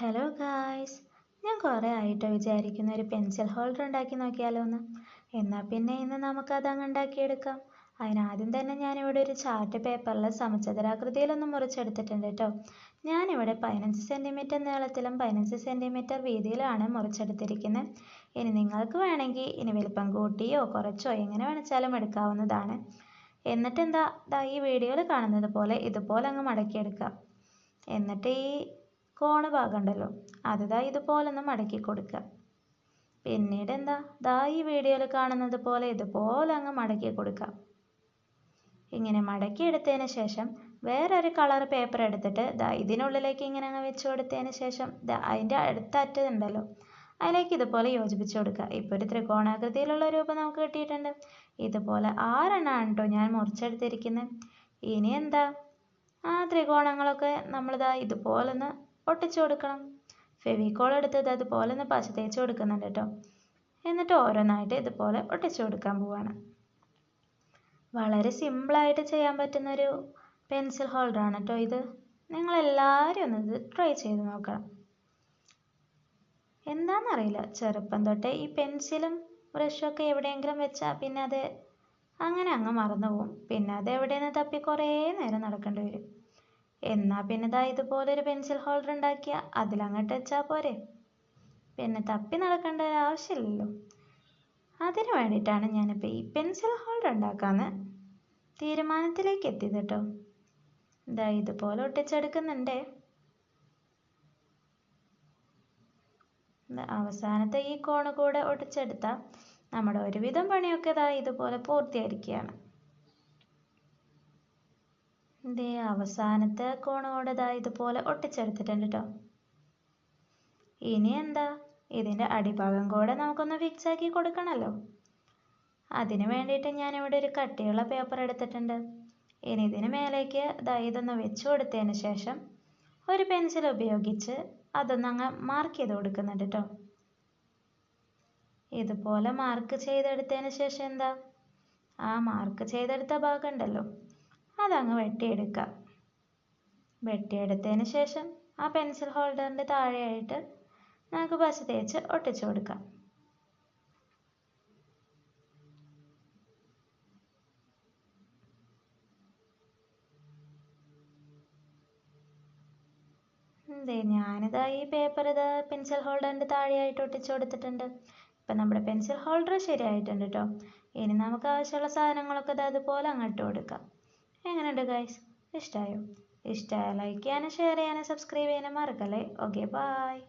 Hello guys ഞാൻ കുറേ ആയിട്ടോ വിചാരിക്കുന്ന. ഒരു പെൻസിൽ ഹോൾഡർ ഉണ്ടാക്കി നോക്കിയാലോ എന്ന് എന്നാൽ പിന്നെ ഇന്ന് നമുക്കത് അങ്ങ് ഉണ്ടാക്കിയെടുക്കാം. അതിനാദ്യം തന്നെ ഞാനിവിടെ ഒരു ചാർട്ട് പേപ്പറിൽ സമചതുരാകൃതിയിലൊന്ന് മുറിച്ചെടുത്തിട്ടുണ്ട് കേട്ടോ ഞാനിവിടെ പതിനഞ്ച് സെന്റിമീറ്റർ നീളത്തിലും പതിനഞ്ച് സെന്റിമീറ്റർ വീതിയിലാണ് മുറിച്ചെടുത്തിരിക്കുന്നത് ഇനി നിങ്ങൾക്ക് വേണമെങ്കിൽ ഇനി വലിപ്പം കൂട്ടിയോ കുറച്ചോ എങ്ങനെ വേണിച്ചാലും എടുക്കാവുന്നതാണ്. എന്നിട്ട് എന്താ ഈ വീഡിയോയിൽ കാണുന്നത് പോലെ ഇതുപോലെ അങ്ങ് മടക്കിയെടുക്കാം. എന്നിട്ട് ഈ കോണ് ഭാഗം ഉണ്ടല്ലോ അത് ദാ ഇതുപോലെ ഒന്ന് മടക്കി കൊടുക്കുക പിന്നീട് എന്താ ദാ ഈ വീഡിയോയിൽ കാണുന്നത് പോലെ ഇതുപോലെ അങ്ങ് മടക്കി കൊടുക്കുക ഇങ്ങനെ മടക്കി എടുത്തതിന് ശേഷം വേറൊരു കളർ പേപ്പർ എടുത്തിട്ട് ദാ ഇതിനുള്ളിലേക്ക് ഇങ്ങനെ അങ്ങ് വെച്ച് കൊടുത്തതിന് ശേഷം ദാ അതിന്റെ അടുത്ത അറ്റത്തുണ്ടല്ലോ അതിലേക്ക് ഇതുപോലെ യോജിപ്പിച്ച് കൊടുക്കുക ഇപ്പോൾ ഒരു ത്രികോണാകൃതിയിലുള്ള രൂപം നമുക്ക് കിട്ടിയിട്ടുണ്ട്. ഇതുപോലെ ആറെണ്ണമാണ് കേട്ടോ ഞാൻ മുറിച്ചെടുത്തിരിക്കുന്നത് ഇനി എന്താ? ആ ത്രികോണങ്ങളൊക്കെ നമ്മളിതാ ഇതുപോലെ ഒന്ന് ഒട്ടിച്ചു കൊടുക്കണം. ഫെവിക്കോൾ എടുത്തത് അതുപോലെ ഒന്ന് പശ തേച്ച് കൊടുക്കുന്നുണ്ട് കേട്ടോ. എന്നിട്ട് ഓരോന്നായിട്ട് ഇതുപോലെ ഒട്ടിച്ചു കൊടുക്കാൻ പോവാണ്. വളരെ സിമ്പിളായിട്ട് ചെയ്യാൻ പറ്റുന്നൊരു പെൻസിൽ ഹോൾഡറാണ് കേട്ടോ ഇത്. നിങ്ങൾ നിങ്ങളെല്ലാവരും ഒന്ന് ഇത് ട്രൈ ചെയ്ത് നോക്കണം. എന്താണെന്നറിയില്ല ചെറുപ്പം തൊട്ടേ ഈ പെൻസിലും ബ്രഷൊക്കെ എവിടെയെങ്കിലും വെച്ചാൽ പിന്നെ അത് അങ്ങനെ അങ്ങ് മറന്നു പോകും പിന്നെ അത് എവിടെ നിന്ന് തപ്പി കുറേ നേരം നടക്കേണ്ടി വരും. എന്നാൽ പിന്നെ ദാ ഇതുപോലെ ഒരു പെൻസിൽ ഹോൾഡർ ഉണ്ടാക്കിയാൽ അതിലങ്ങോട്ട് വെച്ചാൽ പോരെ. പിന്നെ തപ്പി നടക്കേണ്ട ഒരു ആവശ്യമില്ലല്ലോ. അതിന് വേണ്ടിയിട്ടാണ് ഞാനിപ്പോൾ ഈ പെൻസിൽ ഹോൾഡർ ഉണ്ടാക്കാമെന്ന് തീരുമാനത്തിലേക്ക് എത്തിയത് കേട്ടോ. ദാ ഇതുപോലെ ഒട്ടിച്ചെടുക്കുന്നുണ്ട്. അവസാനത്തെ ഈ കോണ് കൂടെ ഒട്ടിച്ചെടുത്താൽ നമ്മുടെ ഒരുവിധം പണിയൊക്കെ ഇതാ ഇതുപോലെ പൂർത്തിയായിരിക്കുകയാണ്. ഇതേ അവസാനത്തെ കോണോടെ ഇതാ ഇതുപോലെ ഒട്ടിച്ചെടുത്തിട്ടുണ്ട് കേട്ടോ ഇനി എന്താ? ഇതിന്റെ അടിഭാഗം കൂടെ നമുക്കൊന്ന് ഫിക്സ് ആക്കി കൊടുക്കണല്ലോ. അതിന് വേണ്ടിയിട്ട് ഞാൻ ഇവിടെ ഒരു കട്ടിയുള്ള പേപ്പർ എടുത്തിട്ടുണ്ട്. ഇനി ഇതിന് മേലേക്ക് ദാ ഇതൊന്ന് വെച്ച് കൊടുത്തതിന് ശേഷം ഒരു പെൻസിൽ ഉപയോഗിച്ച് അതൊന്ന് അങ്ങ് മാർക്ക് ചെയ്ത് കൊടുക്കുന്നുണ്ട് കേട്ടോ ഇതുപോലെ മാർക്ക് ചെയ്തെടുത്തതിന് ശേഷം എന്താ? ആ മാർക്ക് ചെയ്തെടുത്ത ഭാഗം ഉണ്ടല്ലോ. അതങ്ങ് വെട്ടിയെടുക്കുക. വെട്ടിയെടുത്തതിന് ശേഷം ആ പെൻസിൽ ഹോൾഡറിന്റെ താഴെയായിട്ട് നമുക്ക് പശ തേച്ച് ഒട്ടിച്ചു കൊടുക്കാം. അതെ ഞാനിതാ ഈ പേപ്പർ ഇതാ പെൻസിൽ ഹോൾഡറിന്റെ താഴെയായിട്ട് ഒട്ടിച്ചു കൊടുത്തിട്ടുണ്ട്. ഇപ്പം നമ്മുടെ പെൻസിൽ ഹോൾഡർ ശരിയായിട്ടുണ്ട് കേട്ടോ ഇനി നമുക്ക് ആവശ്യമുള്ള സാധനങ്ങളൊക്കെ ഇത് അതുപോലെ അങ്ങോട്ട് കൊടുക്കാം. എങ്ങനെയുണ്ട് ഗൈസ് ഇഷ്ടമായോ ഇഷ്ടമായ ലൈക്ക് ചെയ്യാനും ഷെയർ ചെയ്യാനും സബ്സ്ക്രൈബ് ചെയ്യാനും മറക്കല്ലേ? Okay bye